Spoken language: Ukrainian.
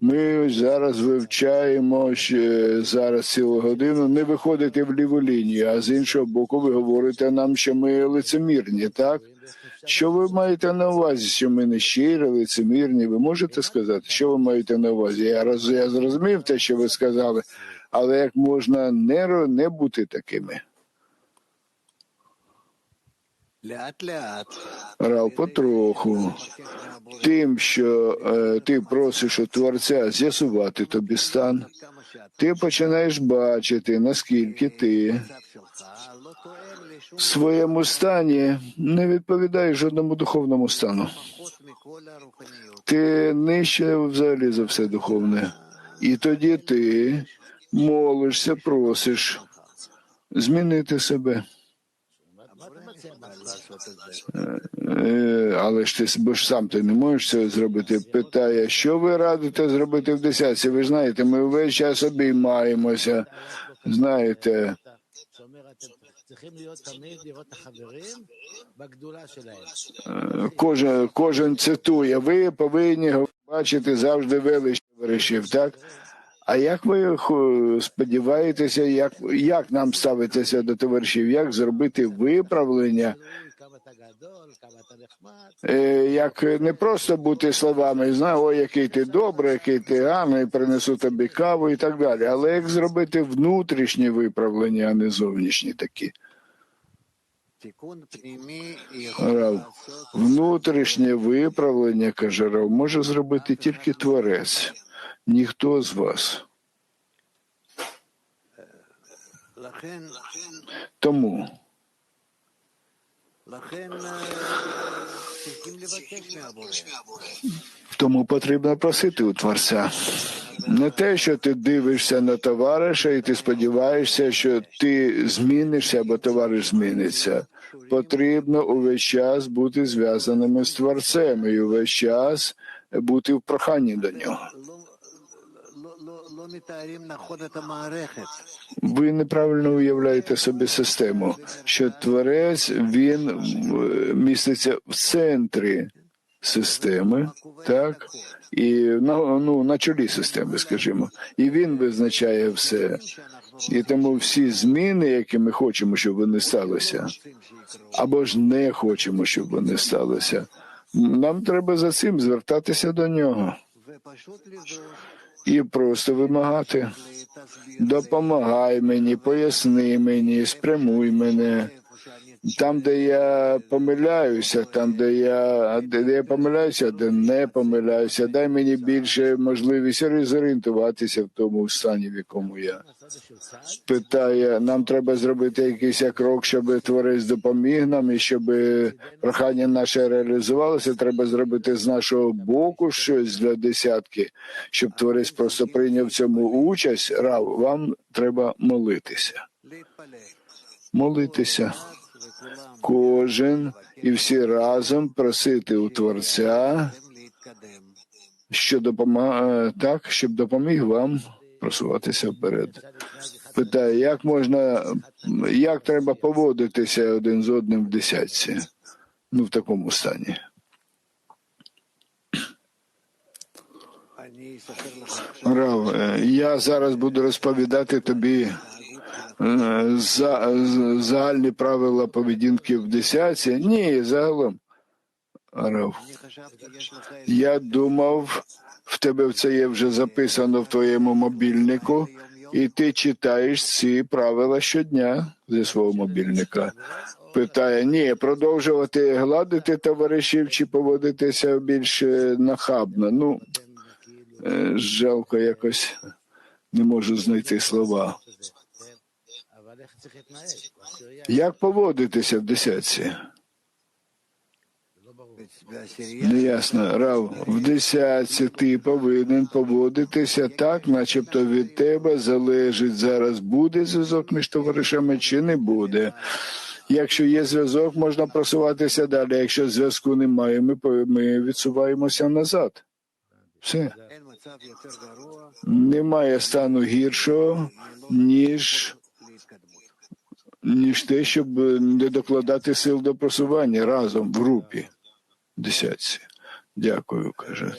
Ми зараз вивчаємо ще зараз цілу годину не виходити в ліву лінію, а з іншого боку, ви говорите нам, що ми лицемірні, так? Що ви маєте на увазі, що ми не щирі, лицемірні? Ви можете сказати, що ви маєте на увазі? Я роз я зрозумів те, що ви сказали, але як можна не, не бути такими? Рав потроху. Тим, що е, ти просиш у Творця з'ясувати тобі стан, ти починаєш бачити, наскільки ти в своєму стані не відповідаєш жодному духовному стану. Ти нижче взагалі за все духовне. І тоді ти молишся, просиш змінити себе. Е, але ж ти бо ж сам ти не можеш це зробити. Питає, що ви радите зробити в десятці? Ви знаєте, ми весь час обіймаємося. Знаєте. Е, кожен кожен цитує. Ви повинні бачити завжди велич товаришів, так? А як ви е, сподіваєтеся, як як нам ставитися до товаришів, як зробити виправлення? Е, як не просто бути словами, знаю, о, який ти добрий, який ти гарний, принесу тобі каву і так далі. Але як зробити внутрішнє виправлення, а не зовнішні такі? Внутрішнє виправлення каже Рав, може зробити тільки творець ніхто з вас. Тому тому потрібно просити у Творця. Не те, що ти дивишся на товариша, і ти сподіваєшся, що ти змінишся або товариш зміниться. Потрібно увесь час бути зв'язаними з творцем і увесь час бути в проханні до нього. Ви неправильно уявляєте собі систему, що творець він е, міститься в центрі системи, так і ну, ну на чолі системи, скажімо, і він визначає все. І тому всі зміни, які ми хочемо, щоб вони сталися, або ж не хочемо, щоб вони сталися. Нам треба за цим звертатися до нього і просто вимагати. Допомагай мені, поясни мені, спрямуй мене. Там, де я помиляюся, там, де я де я помиляюся, де не помиляюся, дай мені більше можливість зорієнтуватися в тому стані, в якому я питає, нам треба зробити якийсь крок, щоб творець допоміг нам і щоб прохання наше реалізувалося. Треба зробити з нашого боку щось для десятки, щоб творець просто прийняв в цьому участь. Рав, вам треба молитися молитися. Кожен і всі разом просити у Творця, що допомагає так, щоб допоміг вам просуватися вперед. Питає, як можна, як треба поводитися один з одним в десятці? Ну, в такому стані. Рав, я зараз буду розповідати тобі. Е, за, загальні правила поведінки в десятці? Ні, загалом. Я думав, в тебе це є вже записано в твоєму мобільнику, і ти читаєш ці правила щодня зі свого мобільника. Питає, ні, продовжувати гладити товаришів чи поводитися більш е, нахабно. Ну, е, жалко, якось не можу знайти слова. Як поводитися в десятці? Неясно, Рав, в десятці ти повинен поводитися так, начебто від тебе залежить зараз, буде зв'язок між товаришами чи не буде. Якщо є зв'язок, можна просуватися далі. Якщо зв'язку немає, ми ми відсуваємося назад. Все. Немає стану гіршого, ніж ніж те, щоб не докладати сил до просування разом в групі. Десятці. Дякую, каже.